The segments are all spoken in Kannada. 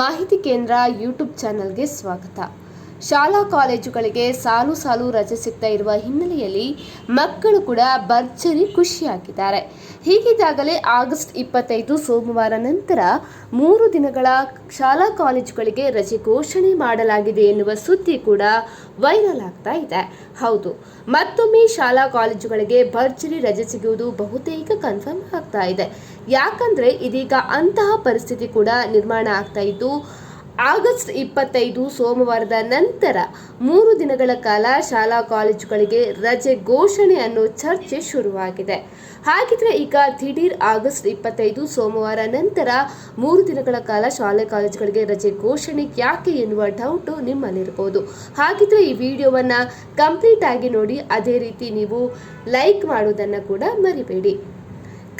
ಮಾಹಿತಿ ಕೇಂದ್ರ ಯೂಟ್ಯೂಬ್ ಚಾನಲ್ಗೆ ಸ್ವಾಗತ. ಶಾಲಾ ಕಾಲೇಜುಗಳಿಗೆ ಸಾಲು ಸಾಲು ರಜೆ ಸಿಗ್ತಾ ಇರುವ ಹಿನ್ನೆಲೆಯಲ್ಲಿ ಮಕ್ಕಳು ಕೂಡ ಭರ್ಜರಿ ಖುಷಿಯಾಗಿದ್ದಾರೆ. ಹೀಗಿದ್ದಾಗಲೇ ಆಗಸ್ಟ್ ಇಪ್ಪತ್ತೈದು ಸೋಮವಾರ ನಂತರ ಮೂರು ದಿನಗಳ ಶಾಲಾ ಕಾಲೇಜುಗಳಿಗೆ ರಜೆ ಘೋಷಣೆ ಮಾಡಲಾಗಿದೆ ಎನ್ನುವ ಸುದ್ದಿ ಕೂಡ ವೈರಲ್ ಆಗ್ತಾ ಇದೆ. ಹೌದು, ಮತ್ತೊಮ್ಮೆ ಶಾಲಾ ಕಾಲೇಜುಗಳಿಗೆ ಭರ್ಜರಿ ರಜೆ ಸಿಗುವುದು ಬಹುತೇಕ ಕನ್ಫರ್ಮ್ ಆಗ್ತಾ ಇದೆ. ಯಾಕಂದ್ರೆ ಇದೀಗ ಅಂತಹ ಪರಿಸ್ಥಿತಿ ಕೂಡ ನಿರ್ಮಾಣ ಆಗ್ತಾ ಇದ್ದು ಆಗಸ್ಟ್ ಇಪ್ಪತ್ತೈದು ಸೋಮವಾರದ ನಂತರ ಮೂರು ದಿನಗಳ ಕಾಲ ಶಾಲಾ ಕಾಲೇಜುಗಳಿಗೆ ರಜೆ ಘೋಷಣೆ ಅನ್ನೋ ಚರ್ಚೆ ಶುರುವಾಗಿದೆ. ಹಾಗಿದ್ರೆ ಈಗ ದಿಢೀರ್ ಆಗಸ್ಟ್ ಇಪ್ಪತ್ತೈದು ಸೋಮವಾರ ನಂತರ ಮೂರು ದಿನಗಳ ಕಾಲ ಶಾಲೆ ಕಾಲೇಜುಗಳಿಗೆ ರಜೆ ಘೋಷಣೆ ಯಾಕೆ ಎನ್ನುವ ಡೌಟು ನಿಮ್ಮಲ್ಲಿರ್ಬೋದು. ಹಾಗಿದ್ರೆ ಈ ವಿಡಿಯೋವನ್ನ ಕಂಪ್ಲೀಟ್ ಆಗಿ ನೋಡಿ, ಅದೇ ರೀತಿ ನೀವು ಲೈಕ್ ಮಾಡೋದನ್ನು ಕೂಡ ಮರಿಬೇಡಿ.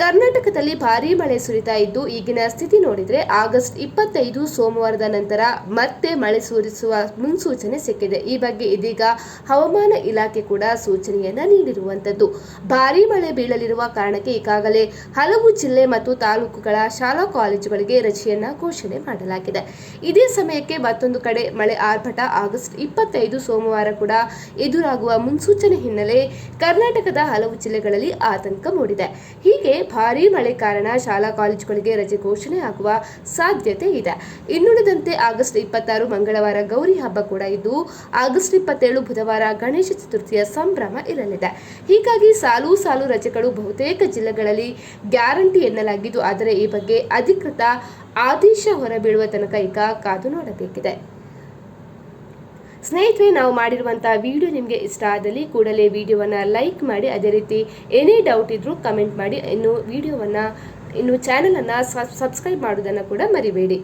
ಕರ್ನಾಟಕದಲ್ಲಿ ಭಾರೀ ಮಳೆ ಸುರಿತಾ ಇದ್ದು, ಈಗಿನ ಸ್ಥಿತಿ ನೋಡಿದರೆ ಆಗಸ್ಟ್ ಇಪ್ಪತ್ತೈದು ಸೋಮವಾರದ ನಂತರ ಮತ್ತೆ ಮಳೆ ಸುರಿಸುವ ಮುನ್ಸೂಚನೆ ಸಿಕ್ಕಿದೆ. ಈ ಬಗ್ಗೆ ಇದೀಗ ಹವಾಮಾನ ಇಲಾಖೆ ಕೂಡ ಸೂಚನೆಯನ್ನ ನೀಡಿರುವಂತದ್ದು. ಭಾರೀ ಮಳೆ ಬೀಳಲಿರುವ ಕಾರಣಕ್ಕೆ ಈಗಾಗಲೇ ಹಲವು ಜಿಲ್ಲೆ ಮತ್ತು ತಾಲೂಕುಗಳ ಶಾಲಾ ಕಾಲೇಜುಗಳಿಗೆ ರಜೆಯನ್ನ ಘೋಷಣೆ ಮಾಡಲಾಗಿದೆ. ಇದೇ ಸಮಯಕ್ಕೆ ಮತ್ತೊಂದು ಕಡೆ ಮಳೆ ಆರ್ಭಟ ಆಗಸ್ಟ್ ಇಪ್ಪತ್ತೈದು ಸೋಮವಾರ ಕೂಡ ಎದುರಾಗುವ ಮುನ್ಸೂಚನೆ ಹಿನ್ನೆಲೆ ಕರ್ನಾಟಕದ ಹಲವು ಜಿಲ್ಲೆಗಳಲ್ಲಿ ಆತಂಕ ಮೂಡಿದೆ. ಹೀಗೆ ಭಾರೀ ಮಳೆ ಕಾರಣ ಶಾಲಾ ಕಾಲೇಜುಗಳಿಗೆ ರಜೆ ಘೋಷಣೆ ಆಗುವ ಸಾಧ್ಯತೆ ಇದೆ. ಇನ್ನುಳಿದಂತೆ ಆಗಸ್ಟ್ ಇಪ್ಪತ್ತಾರು ಮಂಗಳವಾರ ಗೌರಿ ಹಬ್ಬ ಕೂಡ ಇದ್ದು, ಆಗಸ್ಟ್ ಇಪ್ಪತ್ತೇಳು ಬುಧವಾರ ಗಣೇಶ ಚತುರ್ಥಿಯ ಸಂಭ್ರಮ ಇರಲಿದೆ. ಹೀಗಾಗಿ ಸಾಲು ಸಾಲು ರಜೆಗಳು ಬಹುತೇಕ ಜಿಲ್ಲೆಗಳಲ್ಲಿ ಗ್ಯಾರಂಟಿ ಎನ್ನಲಾಗಿದ್ದು, ಆದರೆ ಈ ಬಗ್ಗೆ ಅಧಿಕೃತ ಆದೇಶ ಹೊರಬೀಳುವ ತನಕ ಈಗ ಕಾದು ನೋಡಬೇಕಿದೆ. ಸ್ನೇಹಿತರೆ, ನಾವು ಮಾಡಿರುವಂಥ ವಿಡಿಯೋ ನಿಮಗೆ ಇಷ್ಟ ಆದಲ್ಲಿ ಕೂಡಲೇ ವಿಡಿಯೋವನ್ನು ಲೈಕ್ ಮಾಡಿ, ಅದೇ ರೀತಿ ಏನೇ ಡೌಟ್ ಇದ್ದರೂ ಕಮೆಂಟ್ ಮಾಡಿ, ಇನ್ನು ವಿಡಿಯೋವನ್ನು ಇನ್ನು ಚಾನಲನ್ನು ಸಬ್ಸ್ಕ್ರೈಬ್ ಮಾಡೋದನ್ನು ಕೂಡ ಮರಿಬೇಡಿ.